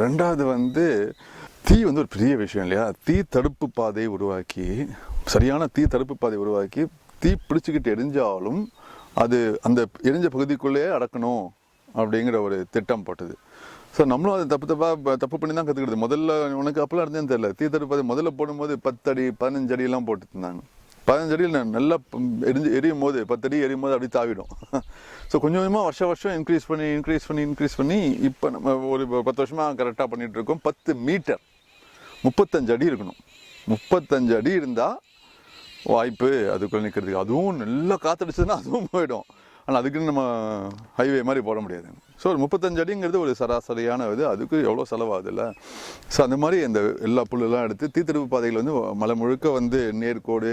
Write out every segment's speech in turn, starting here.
ரெண்டாவது வந்து தீ வந்து ஒரு பெரிய விஷயம் இல்லையா? தீ தடுப்பு பாதை உருவாக்கி சரியான தீ தடுப்பு பாதை உருவாக்கி தீ பிடிச்சிக்கிட்டு எரிஞ்சாலும் அது அந்த எரிஞ்ச பகுதிக்குள்ளேயே அடக்கணும் அப்படிங்கிற ஒரு திட்டம் போட்டது. ஸோ நம்மளும் அது தப்பு தப்பாக தப்பு பண்ணி தான் கற்றுக்கிறது முதல்ல உனக்கு அப்போலாம் இருந்தேன்னு தெரியல. தீ தடுப்பு பாதை முதல்ல போடும்போது பத்தடி பதினஞ்சு அடியெல்லாம் போட்டு இருந்தாங்க. பதினஞ்சு அடியில் நல்லா எரிஞ்சு எரியும் போது பத்து அடி எரியும் போது அப்படி தாவிடும். ஸோ கொஞ்சம் கொஞ்சமாக வருஷம் வருஷம் இன்க்ரீஸ் பண்ணி இன்க்ரீஸ் பண்ணி இன்க்ரீஸ் பண்ணி இப்போ நம்ம ஒரு பத்து வருஷமாக கரெக்டாக பண்ணிகிட்டு இருக்கோம். பத்து மீட்டர் முப்பத்தஞ்சு அடி இருக்கணும். முப்பத்தஞ்சு அடி இருந்தால் வாய்ப்பு அதுக்குள்ளே நிற்கிறதுக்கு அதுவும் நல்லா காத்தடிச்சதுன்னா அதுவும் போயிடும். ஆனால் அதுக்குன்னு நம்ம ஹைவே மாதிரி போட முடியாது. ஸோ ஒரு முப்பத்தஞ்சு அடிங்கிறது ஒரு சராசரியான இது. அதுக்கு எவ்வளோ செலவாகுதுல்ல ஸோ அந்த மாதிரி இந்த எல்லா புல்லெல்லாம் எடுத்து தீத்திருப்பு பாதைகள் வந்து மலை முழுக்க வந்து நேர்கோடு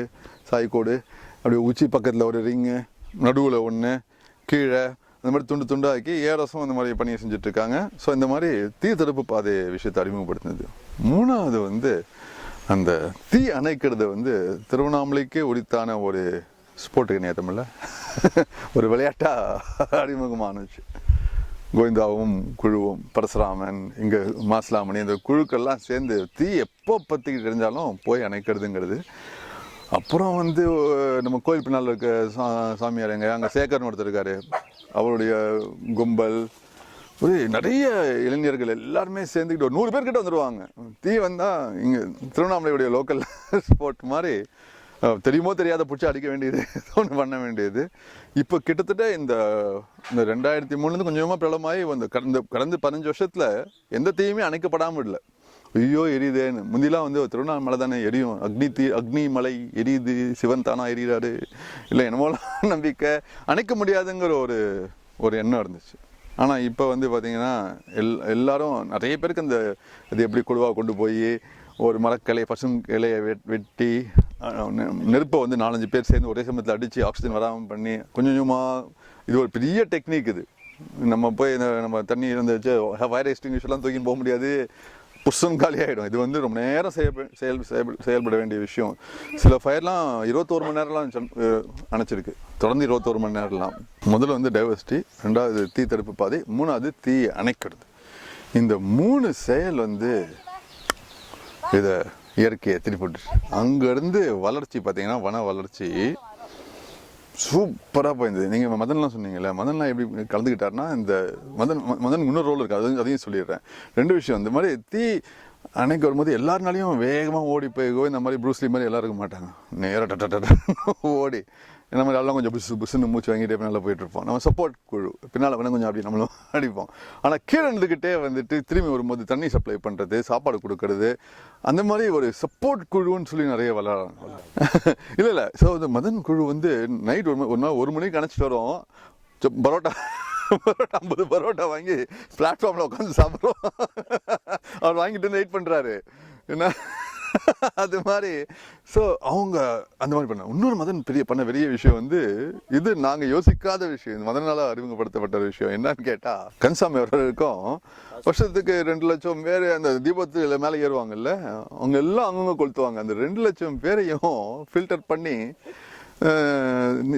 சாய்கோடு அப்படியே உச்சி பக்கத்தில் ஒரு ரிங்கு நடுவில் ஒன்று கீழே அந்த மாதிரி துண்டு துண்டாக்கி ஏரசம் அந்த மாதிரி பணியை செஞ்சுட்டு இருக்காங்க ஸோ இந்த மாதிரி தீ தடுப்பு பாதை விஷயத்தை அறிமுகப்படுத்தினது. மூணாவது வந்து அந்த தீ அணைக்கிறது வந்து திருவண்ணாமலைக்கே உரித்தான ஒரு ஸ்போர்ட்டுக்கு நேரமில்ல ஒரு விளையாட்டாக அறிமுகமானுச்சு கோவிந்தாவும் குழுவும் பரசுராமன் இங்கே மாசிலாமணி இந்த குழுக்கள்லாம் சேர்ந்து தீ எப்போ பற்றிக்கிட்டு தெரிஞ்சாலும் போய் அணைக்கிறதுங்கிறது. அப்புறம் வந்து நம்ம கோயில் பின்னால் இருக்க சா சாமியார் எங்கள் அங்கே சேகர்னு ஒருத்தர் இருக்கார். அவருடைய கும்பல் ஒரு நிறைய இளைஞர்கள் எல்லாருமே சேர்ந்துக்கிட்டு ஒரு நூறு பேர்கிட்ட வந்துடுவாங்க தீ வந்தால் இங்கே திருவண்ணாமலையுடைய லோக்கல் ஸ்போர்ட் மாதிரி தெரியுமோ தெரியாத பிடிச்சி அடிக்க வேண்டியது ஒன்று பண்ண வேண்டியது. இப்போ கிட்டத்தட்ட இந்த இந்த ரெண்டாயிரத்தி மூணுலேருந்து கொஞ்சமாக பிரபலமாகி வந்து கடந்த கடந்த பதினஞ்சு வருஷத்தில் எந்த தீயுமே அணைக்கப்படாமல் இல்லை ஐயோ எரியுதேன்னு. முந்திலாம் வந்து திருவண்ணாமலை தானே எரியும். அக்னி தீ அக்னி மலை எரியுது சிவன் தானா எரியிறாரு. இல்லை என்னமோலாம் நம்பிக்கை. அணைக்க முடியாதுங்கிற ஒரு ஒரு எண்ணம் இருந்துச்சு. ஆனால் இப்போ வந்து பார்த்தீங்கன்னா எல் எல்லாரும் நிறைய பேருக்கு அந்த இது எப்படி குழுவாக கொண்டு போய் ஒரு மரக்கிளை பசும் கிளையை வெட் வெட்டி நெருப்பை வந்து நாலஞ்சு பேர் சேர்ந்து ஒரே சமயத்தில் அடித்து ஆக்சிஜன் வராமல் பண்ணி கொஞ்சம் கொஞ்சமாக இது ஒரு பெரிய டெக்னிக் இது. நம்ம போய் இந்த நம்ம தண்ணி இருந்து வச்சு ஃபயர் எக்ஸ்டிங்யூஷர்லாம் தூக்கி போக முடியாது. புஷ்ஷம் காலியாகிடும் இது வந்து ரொம்ப நேரம் செய்ய செயல் செயல்பட வேண்டிய விஷயம். சில ஃபயர்லாம் இருபத்தோரு மணி நேரம்லாம் அணைச்சிருக்கு. தொடர்ந்து இருபத்தோரு மணி நேரம்லாம். முதல்ல வந்து டைவர்சிட்டி ரெண்டாவது தீ தடுப்பு பாதை மூணாவது தீ அணைக்கிறது. இந்த மூணு செயல் வந்து இதை இயற்கையை திருப்பிட்டு அங்கேருந்து வளர்ச்சி பார்த்தீங்கன்னா வன வளர்ச்சி சூப்பராக போயிருந்தது. நீங்கள் மதன்லாம் சொன்னீங்கல்ல மதன்லாம் எப்படி கலந்துக்கிட்டாருன்னா இந்த மதன் மதன் இன்னொரு ரோல் இருக்குது அது அதையும் சொல்லிடுறேன். ரெண்டு விஷயம் இந்த மாதிரி தீ அன்னைக்கு வரும்போது எல்லாருனாலையும் வேகமாக ஓடி போய் இந்த மாதிரி ப்ரூஸ்லி மாதிரி எல்லாம் இருக்க மாட்டாங்க. நேராக டட்ட ஓடி. இந்த மாதிரி எல்லாம் கொஞ்சம் புசு புசுன்னு மூச்சு வாங்கிட்டே நல்லா போயிட்டுருப்போம். நம்ம சப்போர்ட் குழு. பின்னால் வேணால் கொஞ்சம் அப்படி நம்மளும் அடிப்போம். ஆனால் கீழே இருந்துக்கிட்டே வந்துட்டு திரும்பி வரும்போது தண்ணி சப்ளை பண்ணுறது சாப்பாடு கொடுக்கறது அந்த மாதிரி ஒரு சப்போர்ட் குழுன்னு சொல்லி நிறைய விளாட்றாங்க இல்லை இல்லை. ஸோ இந்த மதன் குழு வந்து நைட் ஒரு ஒரு நாள் ஒரு மணிக்கு அணைச்சிட்டு வரும். பரோட்டா பரோட்டா ஐம்பது பரோட்டா வாங்கி பிளாட்ஃபார்மில் உட்காந்து சாப்பிட்றோம். அவர் வாங்கிட்டு வந்து வெயிட் பண்ணுறாரு என்ன? அது மாதிரி. ஸோ அவங்க அந்த மாதிரி பண்ண இன்னொரு மதன் பெரிய பண்ண பெரிய விஷயம் வந்து இது நாங்கள் யோசிக்காத விஷயம். இந்த மதனால அறிமுகப்படுத்தப்பட்ட விஷயம் என்னன்னு கேட்டால் கன்சாமி வர்றதுக்கும் வருஷத்துக்கு ரெண்டு லட்சம் பேர் அந்த தீபத்துல மேலே ஏறுவாங்கல்ல அவங்க எல்லாம் அவங்கவுங்க கொளுத்துவாங்க. அந்த ரெண்டு லட்சம் பேரையும் ஃபில்டர் பண்ணி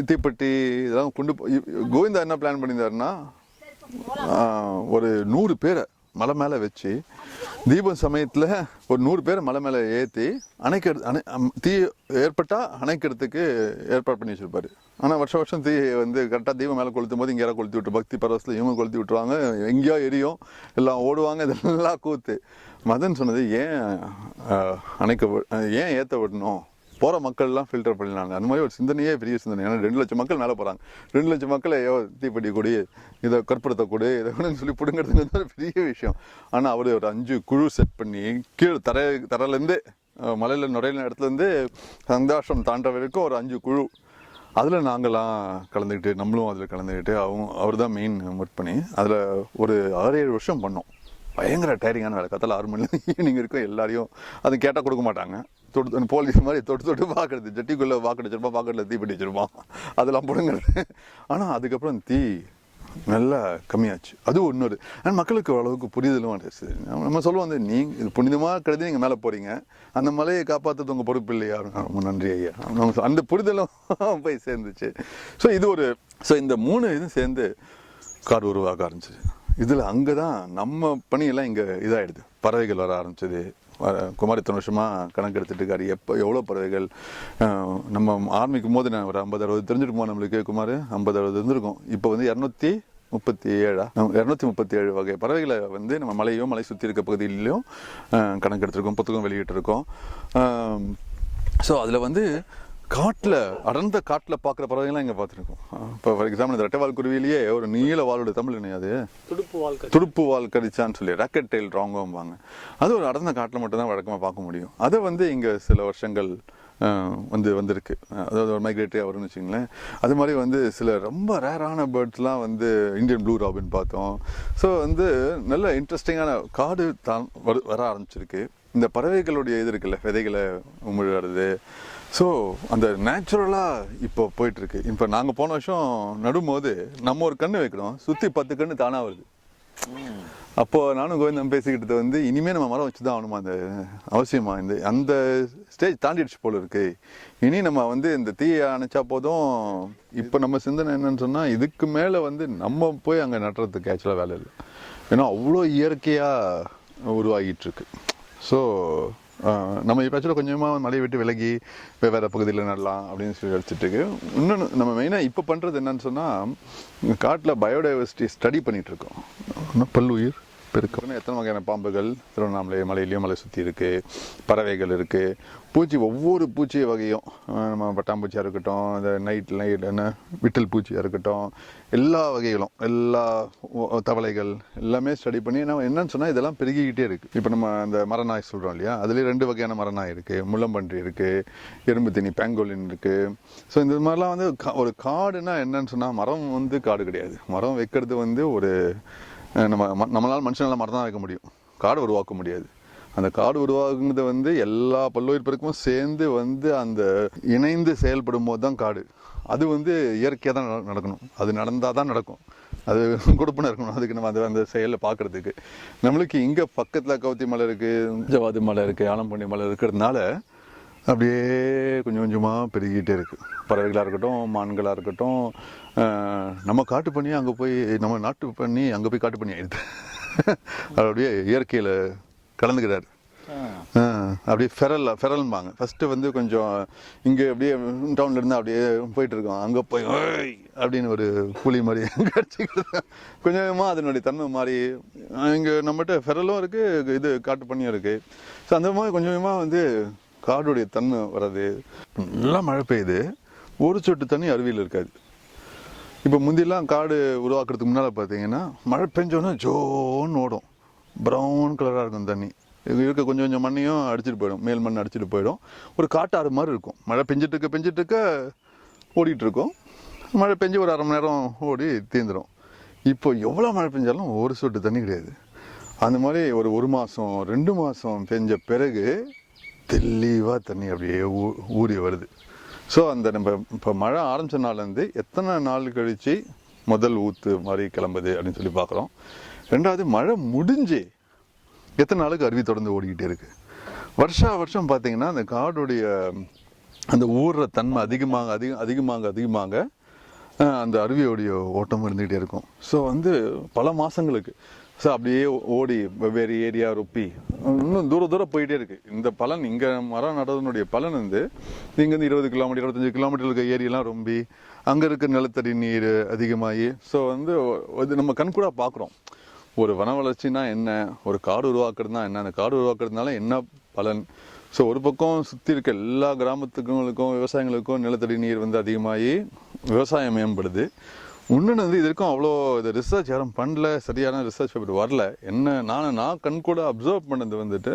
தீப்பெட்டி இதெல்லாம் கொண்டு போய் கோவிந்தா என்ன பிளான் பண்ணியிருந்தாருன்னா ஒரு நூறு பேரை மலை மேலே வச்சு தீபம் சமயத்தில் ஒரு நூறு பேர் மலை மேலே ஏற்றி அணைக்கிறது அணை அம், தீ ஏற்பட்டால் அணைக்கிறதுக்கு ஏற்பாடு பண்ணி வச்சுருப்பார். ஆனால் வருஷம் வருஷம் தீ வந்து கரெக்டாக தீபம் மேலே கொளுத்தும் போது இங்கே யாராவது கொளுத்தி விட்டு பக்தி பரவசத்தில் இவங்க கொளுத்தி விட்டுருவாங்க எங்கேயோ எரியும் எல்லாம் ஓடுவாங்க இதெல்லாம் கூத்து. மதன் சொன்னது ஏன் அணைக்க வி- ஏன் ஏற்ற விடணும் போகிற மக்கள்லாம் ஃபில்டர் பண்ணினாங்க அந்த மாதிரி ஒரு சிந்தனையே பெரிய சிந்தனை. ஏன்னா ரெண்டு லட்சம் மக்கள் மேலே போகிறாங்க ரெண்டு லட்சம் மக்களை ஐயோ தீப்பெட்டி கொடு இதை கற்பூரத்தை கொடு இதை கொடுன்னு சொல்லி பிடுங்கிறதுங்கிறது ஒரு பெரிய விஷயம். ஆனால் அவர் ஒரு அஞ்சு குழு செட் பண்ணி கீழே தர தரையிலேருந்து மலையில் நுழையின இடத்துலேருந்து சந்தாஷம் தாண்ட வரைக்கும் ஒரு அஞ்சு குழு. அதில் நாங்களாம் கலந்துக்கிட்டு நம்மளும் அதில் கலந்துக்கிட்டு அவங்க அவர் தான் மெயின் ஒர்க் பண்ணி அதில் ஒரு ஆறு ஏழு வருஷம் பண்ணோம். பயங்கர டயரிங்கான வேலை. கத்தால ஆறு மணிலேருந்து ஈவினிங் இருக்கும். எல்லாரையும் அது கேட்டால் கொடுக்க மாட்டாங்க. தொட்டு போலீஸ் மாதிரி தொட்டு தொட்டு பார்க்கறது ஜட்டிக்குள்ளே வாக்கெட்டு வச்சிருப்பான் பாக்கெட்டில் தீ பிடி வச்சிருப்பான் அதெல்லாம் பிடுங்கிறது. ஆனால் அதுக்கப்புறம் தீ நல்லா கம்மியாச்சு. அது இன்னொரு ஆனால் மக்களுக்கு ஓரளவுக்கு புரிதலும் வந்துச்சு நம்ம சொல்லுவோம் வந்து நீங்கள் இது புனிதமாக கருதி நீங்கள் மேலே போகிறீங்க அந்த மலையை காப்பாற்றுறது உங்கள் பொறுப்பு இல்லையா? ரொம்ப நன்றி ஐயா. நம்ம அந்த புரிதலும் போய் சேர்ந்துச்சு. ஸோ இது ஒரு ஸோ இந்த மூணு இதுவும் சேர்ந்து கார் உருவாக ஆரம்பிச்சிது. இதில் அங்கே தான் நம்ம பணியெல்லாம் இங்கே இதாகிடுது பறவைகள் வர ஆரம்பிச்சது. குமார் குமாரி தனுஷமாக கணக்கு இருக்காரு எப்போ எவ்வளோ பறவைகள் நம்ம ஆரம்பிக்கும் போது நான் ஒரு ஐம்பது அறுபது தெரிஞ்சிருக்குமா நம்மளுக்கு குமார்? ஐம்பது அறுபது இருந்திருக்கும் இப்போ வந்து இரநூத்தி முப்பத்தி ஏழா இரநூத்தி முப்பத்தி ஏழு வகை பறவைகளை வந்து நம்ம மலையும் மலை சுற்றி இருக்க பகுதியிலையும் கணக்கெடுத்துருக்கோம் புத்தகம் வெளியிட்டிருக்கோம். ஸோ அதில் வந்து காட்டில் அடர்ந்த காட்டில் பார்க்குற பறவைகள்லாம் இங்கே பார்த்துருக்கோம்? இப்போ ஃபார் எக்ஸாம்பிள் இந்த ரெட்டைவால் குருவிலேயே ஒரு நீல வாலோட தமிழ் அது? துடுப்பு வாழ்க்கை துடுப்பு வால் கடிச்சான்னு சொல்லி ராக்கெட் டெயில் ராங்கோம்பாங்க அது ஒரு அடர்ந்த காட்டில் மட்டும்தான் வழக்கமாக பார்க்க முடியும். அதை வந்து இங்கே சில வருஷங்கள் வந்து வந்திருக்கு. அதாவது ஒரு மைக்ரேட்டரியாக வரும்னு வச்சுங்களேன் அது மாதிரி வந்து சில ரொம்ப ரேரான பேர்ட்ஸ்லாம் வந்து இந்தியன் ப்ளூ ராபின் பார்த்தோம். ஸோ வந்து நல்ல இன்ட்ரெஸ்டிங்கான காடு தான் வர வர ஆரம்பிச்சிருக்கு. இந்த பறவைகளுடைய இது இருக்குல்ல விதைகளை உமிழறது ஸோ அந்த நேச்சுரலாக இப்போ போயிட்டுருக்கு. இப்போ நாங்கள் போன வருஷம் நடும்போது நம்ம ஒரு கண்ணு வைக்கிறோம் சுற்றி பத்து கண்ணு தானாக வருது. அப்போது நானும் கோவிந்தம் பேசிக்கிட்டது வந்து இனிமேல் நம்ம மரம் வச்சு தான் ஆகணுமா? அந்த அவசியமா? இந்த அந்த ஸ்டேஜ் தாண்டிடுச்சு போல இருக்கு. இனி நம்ம வந்து இந்த தீயை அணைச்சா போதும். இப்போ நம்ம சிந்தனை என்னன்னு சொன்னால் இதுக்கு மேலே வந்து நம்ம போய் அங்கே நட்டுறதுக்கு ஆக்சுவலாக வேலை இல்லை. ஏன்னா அவ்வளோ இயற்கையாக உருவாகிட்டு இருக்கு. ஸோ நம்ம இப்போ ஆக்சுவலாக கொஞ்சமாக மலையை விட்டு விலகி வெவ்வேறு பகுதியில் நடலாம் அப்படின்னு சொல்லி வச்சுட்டு இருக்கு. இன்னொன்று நம்ம மெயினாக இப்போ பண்ணுறது என்னன்னு சொன்னால் காட்டில் பயோடைவர்சிட்டி ஸ்டடி பண்ணிகிட்ருக்கோம் இருக்கோம். இன்னும் பல்லுயிர்? பெருக்கம் எத்தனை வகையான பாம்புகள்? திருவண்ணாமலை மலையிலையும் மலை சுற்றி இருக்குது பறவைகள் இருக்குது பூச்சி ஒவ்வொரு பூச்சி வகையும் நம்ம பட்டாம்பூச்சியாக இருக்கட்டும் இந்த நைட் நைட் என்ன விட்டல் பூச்சியாக இருக்கட்டும் எல்லா வகைகளும் எல்லா தவளைகள் எல்லாமே ஸ்டடி பண்ணி நம்ம என்னன்னு சொன்னால் இதெல்லாம் பெருகிக்கிட்டே இருக்குது இப்போ நம்ம அந்த மரநாய் சொல்கிறோம் இல்லையா? அதுலேயே ரெண்டு வகையான மரநாய் இருக்குது முள்ளம்பன்றி இருக்குது எறும்பு தீனி பேங்கோலின் இருக்குது ஸோ இந்த மாதிரிலாம் வந்து கா- ஒரு காடுனா என்னன்னு சொன்னால் மரம் வந்து காடு கிடையாது. மரம் வைக்கிறது வந்து ஒரு நம்ம ம- மனுஷனால் மரம் தான் இருக்க முடியும். காடு உருவாக்க முடியாது. அந்த காடு உருவாகுங்கிறது வந்து எல்லா பல்லுயிற்பேருக்கும் சேர்ந்து வந்து அந்த இணைந்து செயல்படும் போது தான் காடு. அது வந்து இயற்கையாக தான் நடக்கணும். அது நடந்தால் தான் நடக்கும். அது கொடுப்பனை இருக்கணும். அதுக்கு நம்ம அந்த அந்த செயலை பார்க்குறதுக்கு நம்மளுக்கு இங்கே பக்கத்தில் கவுத்தி மலை இருக்குது ஜவாதி மலை இருக்குது ஆலம்பண்ணி மலை இருக்கிறதுனால அப்படியே கொஞ்சம் கொஞ்சமாக பெருகிட்டே இருக்கு. பறவைகளாக இருக்கட்டும் மான்களாக இருக்கட்டும் நம்ம காட்டு பண்ணி அங்கே போய் நம்ம நாட்டு பண்ணி அங்கே போய் காட்டு பண்ணி ஆயிடுது. அப்படியே இயற்கையில் கலந்துக்கிறாரு. அப்படியே ஃபெரல் ஃபெரல்பாங்க ஃபர்ஸ்ட் வந்து கொஞ்சம் இங்கே அப்படியே டவுன்ல இருந்து அப்படியே போயிட்டு இருக்கோம். அங்கே போய் அப்படின்னு ஒரு புலி மாதிரி கடிச்சிக்கிறது கொஞ்சம் கொஞ்சமாக அதனுடைய தன்மை மாறி இங்கே நம்மகிட்ட ஃபெரலும் இருக்குது இது காட்டு பண்ணியும் இருக்குது ஸோ அந்த மாதிரி கொஞ்சம் கொஞ்சமாக வந்து காடுடைய தன்மை வர்றது நல்லா மழை பெய்யுது. ஒரு சொட்டு தண்ணி அருவியில் இருக்காது. இப்போ முந்திலாம் காடு உருவாக்குறதுக்கு முன்னால் பார்த்தீங்கன்னா மழை பெஞ்சோன்னா ஜோன்னு ஓடும். ப்ரௌன் கலராக இருக்கும் தண்ணி. இருக்க கொஞ்சம் கொஞ்சம் மண்ணையும் அடிச்சிட்டு போயிடும். மேல் மண் அடிச்சிட்டு போயிடும். ஒரு காட்டாறு மாதிரி இருக்கும். மழை பெஞ்சிட்டு இருக்க பெஞ்சிட்டு இருக்க ஓடிட்டு இருக்கும். மழை பெஞ்சு ஒரு அரை மணி நேரம் ஓடி தீந்துடும் இப்போ எவ்வளோ மழை பெஞ்சாலும் ஒரு சொட்டு தண்ணி கிடையாது. அந்த மாதிரி ஒரு ஒரு மாதம் ரெண்டு மாதம் பெஞ்ச பிறகு தெளிவாக தண்ணி அப்படியே ஊ- ஊறி வருது. ஸோ அந்த நம்ம இப்போ மழை ஆரம்பித்த நாள்லேருந்து எத்தனை நாள் கழிச்சு முதல் ஊற்று மாதிரி கிளம்புது அப்படின்னு சொல்லி பார்க்குறோம் ரெண்டாவது மழை முடிஞ்சு எத்தனை நாளுக்கு அருவி தொடர்ந்து ஓடிக்கிட்டே இருக்குது வருஷா வருஷம் பார்த்தீங்கன்னா அந்த காடுடைய அந்த ஊறுற தன்மை அதிகமாக அதிக அதிகமாக அதிகமாக அந்த அருவியோடைய ஓட்டம் இருந்துகிட்டே இருக்கும். ஸோ வந்து பல மாதங்களுக்கு ஸோ அப்படியே ஓடி வெவ்வேறு ஏரியா ருப்பி. இன்னும் தூர தூரம் போயிட்டே இருக்கு. இந்த பலன் இங்கே மரம் நடுறதுனுடைய பலன் வந்து இங்கேருந்து இருபது கிலோமீட்டர் இருபத்தஞ்சு கிலோமீட்டர் இருக்க ஏரியெல்லாம் ரொம்பி அங்கே இருக்க நிலத்தடி நீர் அதிகமாகி ஸோ வந்து இது நம்ம கண்கூடாக பார்க்குறோம் ஒரு வன வளர்ச்சினா என்ன ஒரு காடு உருவாக்குறதுனா என்ன அந்த காடு உருவாக்குறதுனால என்ன பலன்? ஸோ ஒரு பக்கம் சுற்றி இருக்க எல்லா கிராமத்துக்கும் விவசாயிகளுக்கும் நிலத்தடி நீர் வந்து அதிகமாகி விவசாயம் மேம்படுது. இன்னொன்று வந்து இதற்கும் அவ்வளோ இது ரிசர்ச் யாரும் பண்ணல சரியான ரிசர்ச் பேப்பர் வரல. என்ன நான் நான் கண் கூட அப்சர்வ் பண்ணது வந்துட்டு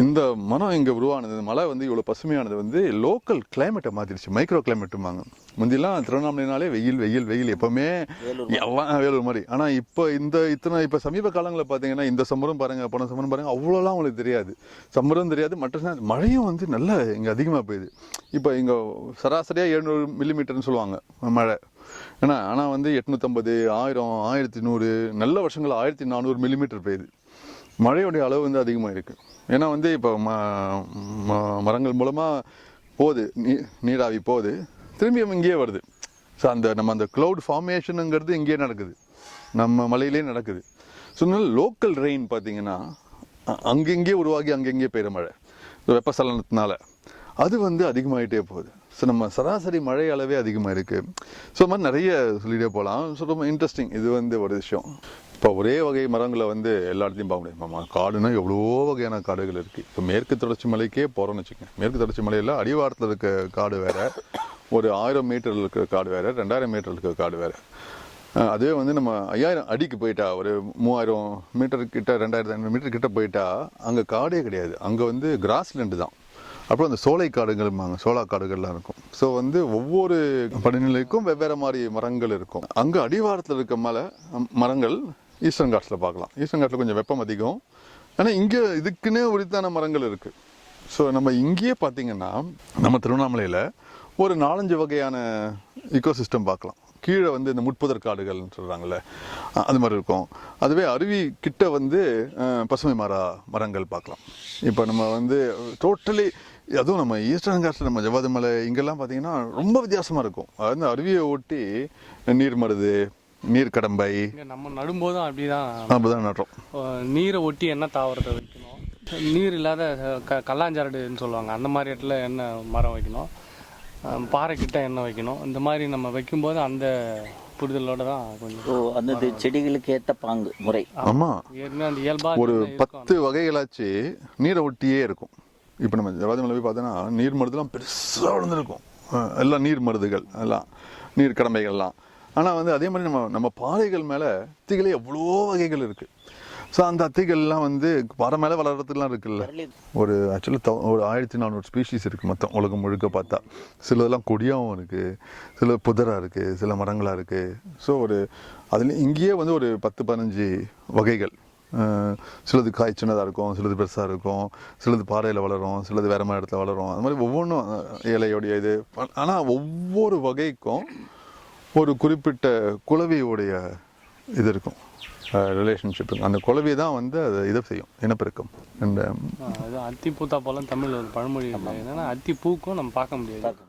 இந்த மரம் இங்கே உருவானது இந்த மலை வந்து இவ்வளோ பசுமையானது வந்து லோக்கல் கிளைமேட்டை மாற்றிடுச்சு மைக்ரோ கிளைமேட்டுமாங்க முந்திலாம் திருவண்ணாமலைனாலே வெயில் வெயில் வெயில். எப்பவுமே எல்லாம் வேலூர் மாதிரி. ஆனால் இப்போ இந்த இத்தனை இப்போ சமீப காலங்களில் பார்த்தீங்கன்னா இந்த சம்மரும் பாருங்க போன சம்மரும் பாருங்க அவ்வளோலாம் உங்களுக்கு தெரியாது. சம்மரும் தெரியாது மற்ற மழையும் வந்து நல்லா இங்கே அதிகமாக பெய்யுது இப்போ இங்கே சராசரியாக எழுநூறு மில்லிமீட்டர்னு சொல்லுவாங்க மழை. ஏன்னா ஆனால் வந்து எட்நூற்றம்பது ஆயிரம் ஆயிரத்தி நூறு நல்ல வருஷங்கள் ஆயிரத்தி நானூறு மில்லிமீட்டர் பெய்யுது. மழையுடைய அளவு வந்து அதிகமாக இருக்குது ஏன்னா வந்து இப்போ ம ம- மரங்கள் மூலமாக போகுது நீ நீராவி போகுது திரும்பியும் இங்கேயே வருது. ஸோ அந்த நம்ம அந்த க்ளவுட் ஃபார்மேஷனுங்கிறது இங்கேயே நடக்குது. நம்ம மலையிலே நடக்குது. ஸோ லோக்கல் ரெயின் பார்த்தீங்கன்னா அ- அங்கங்கே உருவாகி அங்கங்கே பெய்கிற மழை. இந்த வெப்பசலனத்தினால அது வந்து அதிகமாகிட்டே போகுது. ஸோ நம்ம சராசரி மழை அளவே அதிகமாக இருக்குது ஸோ மாதிரி நிறைய சொல்லிகிட்டே போகலாம். ஸோ ரொம்ப இன்ட்ரெஸ்டிங் இது வந்து ஒரு விஷயம். இப்போ ஒரே வகை மரங்களை வந்து எல்லா இடத்தையும் பார்க்க முடியும் காடுனா எவ்வளோ வகையான காடுகள் இருக்குது இப்போ மேற்கு தொடர்ச்சி மலைக்கே போகிறோம்னு வச்சுக்கோங்க. மேற்கு தொடர்ச்சி மலையில் அடிவாரத்தில் இருக்க காடு வேறு. ஒரு ஆயிரம் மீட்டரில் இருக்கிற காடு வேறு. ரெண்டாயிரம் மீட்டரில் இருக்கிற காடு வேறு. அதுவே வந்து நம்ம ஐயாயிரம் அடிக்கு போயிட்டா ஒரு மூவாயிரம் மீட்டர் கிட்ட ரெண்டாயிரத்து ஐநூறு மீட்டர் கிட்ட போயிட்டா அங்கே காடே கிடையாது. அங்கே வந்து கிராஸ்லேண்டு தான். அப்புறம் அந்த சோலை காடுகள்பாங்க சோளா காடுகள்லாம் இருக்கும். ஸோ வந்து ஒவ்வொரு படிநிலைக்கும் வெவ்வேறு மாதிரி மரங்கள் இருக்கும். அங்கே அடிவாரத்தில் இருக்க மலை மரங்கள் ஈஸ்டர்ன் காட்ஸில் பார்க்கலாம். ஈஸ்டர்ன் காட்ஸில் கொஞ்சம் வெப்பம் அதிகம். ஆனால் இங்கே இதுக்குன்னே உரித்தான மரங்கள் இருக்குது ஸோ நம்ம இங்கேயே பார்த்தீங்கன்னா நம்ம திருவண்ணாமலையில் ஒரு நாலஞ்சு வகையான இக்கோசிஸ்டம் பார்க்கலாம். கீழே வந்து இந்த முட்புதர் காடுகள்னு சொல்கிறாங்கல்ல அது மாதிரி இருக்கும். அதுவே அருவி கிட்ட வந்து பசுமை மர மரங்கள் பார்க்கலாம். இப்போ நம்ம வந்து டோட்டலி அதுவும் நம்ம ஈஸ்டர்ன் காஸ்ட் நம்ம ஜவாது மலை இங்கெல்லாம் பார்த்தீங்கன்னா ரொம்ப வித்தியாசமாக இருக்கும். அது வந்து அருவியை ஒட்டி நீர் மருது நீர் கடம்பை இங்க நம்ம நடும்போதும் அப்படிதான் அப்படிதான் நடுறோம். அஹ், நீரை ஒட்டி என்ன தாவரத்தை வைக்கணும்? நீர் இல்லாத க கல்லாஞ்சாரடுன்னு சொல்லுவாங்க. அந்த மாதிரி இடத்துல என்ன மரம் வைக்கணும்? பாறைக்கிட்ட என்ன வைக்கணும்? இந்த மாதிரி நம்ம வைக்கும்போது அந்த புரிதலோட தான் கொஞ்சம் அந்த செடிகளுக்கு ஏற்ற பாங்கு முறை. ஆமாம் ஏற்கனவே அந்த இயல்பா ஒரு பத்து வகைகளாச்சு நீரை ஒட்டியே இருக்கும். இப்போ நம்ம ஜவாதி மலை போய் பார்த்தோன்னா நீர் மருதுலாம் பெருசாக வளர்ந்துருக்கும். எல்லாம் நீர் மருதுகள் எல்லாம் நீர் கடமைகள்லாம். ஆனால் வந்து அதே மாதிரி நம்ம நம்ம பாறைகள் மேலே அத்திகளே எவ்வளோ வகைகள் இருக்குது ஸோ அந்த அத்திகள்லாம் வந்து பாறை மேலே வளர்கிறதுலாம் இருக்குல்ல. ஒரு ஒரு த ஒரு ஆயிரத்தி நானூறு ஸ்பீஷீஸ் இருக்குது மொத்தம் உலகம் முழுக்க பார்த்தா. சிலதெல்லாம் கொடியாகவும் இருக்குது சில புதராக இருக்குது சில மரங்களாக இருக்குது ஸோ ஒரு அதில் இங்கேயே வந்து ஒரு பத்து பதினஞ்சு வகைகள். சிலது காய் சின்னதாக இருக்கும் சிலது பெருசாக இருக்கும் சிலது பாறையில் வளரும் சிலது வேறு மாதிரி இடத்துல வளரும். அது மாதிரி ஒவ்வொன்றும் இலையோடைய இது. ஆனால் ஒவ்வொரு வகைக்கும் ஒரு குறிப்பிட்ட குளவியோடைய இது இருக்கும். ரிலேஷன்ஷிப் அந்த குளவி தான் வந்து அதை இதை செய்யும் இனப்பெருக்கம். இந்த அத்தி பூத்தா போலாம் தமிழ்ல ஒரு பழமொழி என்னன்னா அத்தி பூக்கும் நம்ம பார்க்க முடியாது.